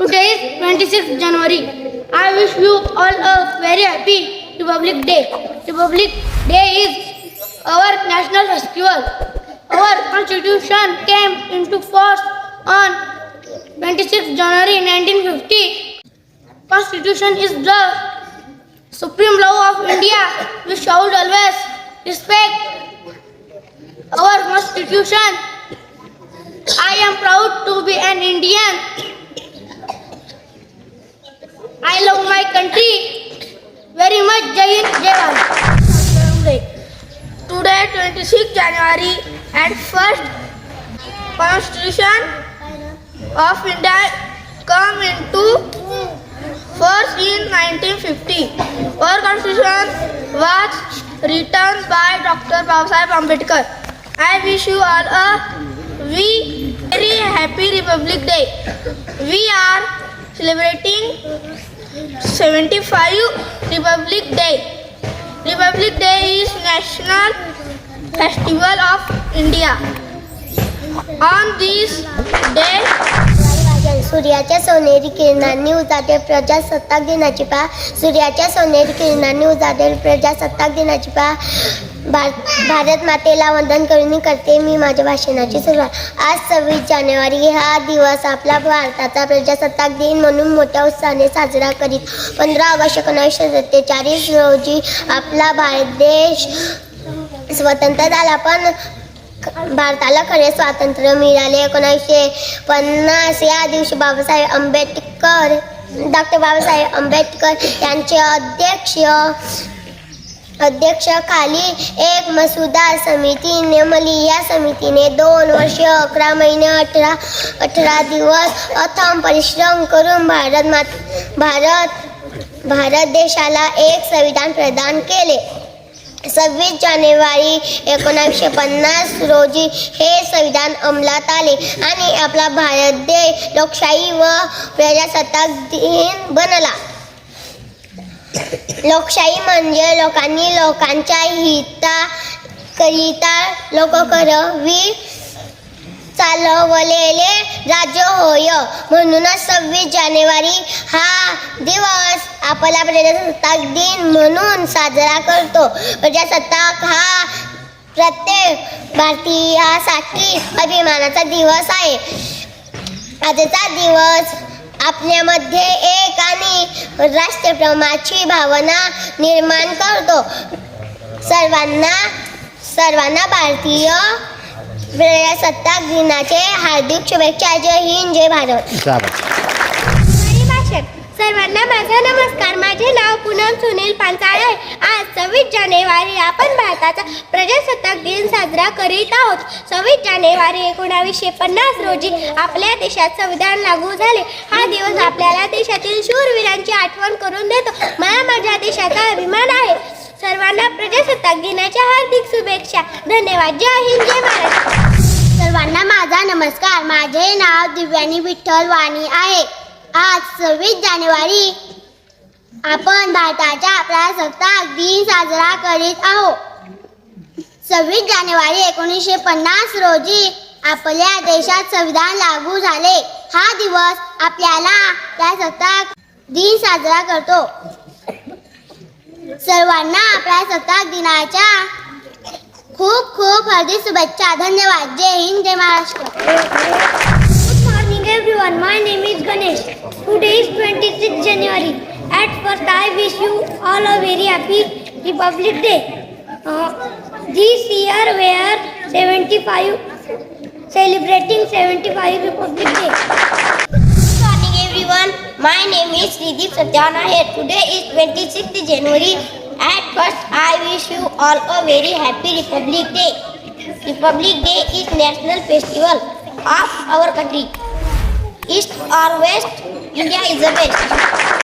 Today is 26th January. I wish you all a very happy Republic Day. Republic Day is our national festival. Our constitution came into force on 26th January 1950. Constitution is the supreme law of India. We should always respect our constitution. I am proud to be an Indian. Country very much. Jai Jai Today, 26 January and first Constitution of India come into force in 1950. Our Constitution was written by Dr. Babasaheb Ambedkar. I wish you all a we very happy Republic Day. We are celebrating seventy five republic day republic day is national festival of India on this day सूर्याच्या सोनेरी किरणांनी उजाडेल प्रजासत्ताक दिनाची पहा सूर्याच्या सोनेरी किरणांनी उजाडेल प्रजासत्ताक दिनाची पहा भारत मातेला वंदन करून करते मी माझ्या भाषणाची सुरुवात. आज सव्वीस जानेवारी हा दिवस आपला भारताचा प्रजासत्ताक दिन म्हणून मोठ्या उत्साहाने साजरा करीत. पंधरा ऑगस्ट एकोणीसशे सत्तेचाळीस रोजी आपला भारत देश स्वतंत्र झाला. पण भारताला खरे स्वातंत्र्य मिळाले. एकोणीसशे पन्नास या दिवशी बाबासाहेब आंबेडकर डॉक्टर बाबासाहेब आंबेडकर यांचे अध्यक्ष अध्यक्षाखाली एक मसुदा समिती नेमली. या समितीने दोन वर्ष अकरा महिने अठरा अठरा दिवस अथम परिश्रम करून भारत मात भारत भारत देशाला एक संविधान प्रदान केले. सव्वीस जानेवारी एकोणावीसशे पन्नास रोजी हे संविधान अंमलात आले आणि आपला भारत देश लोकशाही व प्रजासत्ताक दिन बनला. लोकशाही म्हणजे लोकांनी लोकांच्या हिता करिता लोककरवी चालवलेले राज्य होय. म्हणूनच सव्वीस जानेवारी हा दिवस आपला प्रजासत्ताक दिन म्हणून साजरा करतो. प्रजासत्ताक हा प्रत्येक भारतीयासाठी अभिमानाचा दिवस आहे. आजचा दिवस आपल्यामध्ये एक आणि राष्ट्रप्रेमाची भावना निर्माण करतो. सर्वांना सर्वांना भारतीय प्रजासत्ताक दिनाचे हार्दिक शुभेच्छा. जय हिंद जय भारत. सर्वांना माझा नमस्कार. माझे नाव पूनम सुनील पांचाळ आहे. आज सव्वीस जानेवारी आपण भारताचा प्रजासत्ताक दिन साजरा करीत आहोत. सव्वीस जानेवारी एकोणावीसशे पन्नास रोजी आपल्या देशात संविधान लागू झाले. हा दिवस आपल्याला देशातील शूरवीरांची आठवण करून देतो. मला माझ्या देशाचा अभिमान आहे. सर्वांना प्रजासत्ताक दिनाच्या हार्दिक शुभेच्छा. धन्यवाद. जय हिंद जय महाराष्ट्र सर्वांना माझा नमस्कार. माझे नाव दिव्यानी विठ्ठल वाणी आहे. आज सव्वीस जानेवारी आपण भारताच्या प्रजासत्ताक दिन साजरा करीत आहोत. सव्वीस जानेवारी एकोणीसशे पन्नास रोजी आपल्या देशात संविधान लागू झाले. हा दिवस आपल्याला प्रजासत्ताक दिन साजरा करतो. सर्वांना प्रजासत्ताक दिनाच्या खूप खूप हार्दिक शुभेच्छा. धन्यवाद. जय हिंद जय Maharashtra. Name. Today is 26th January. At first, I wish you all a very happy Republic Day. Uh, this year we are 75 celebrating 75 Republic Day. Good morning everyone. My name is Srideep Satyana here. Today is 26th January. At first, I wish you all a very happy Republic Day. Republic Day is national festival of our country. East or west, India is the best.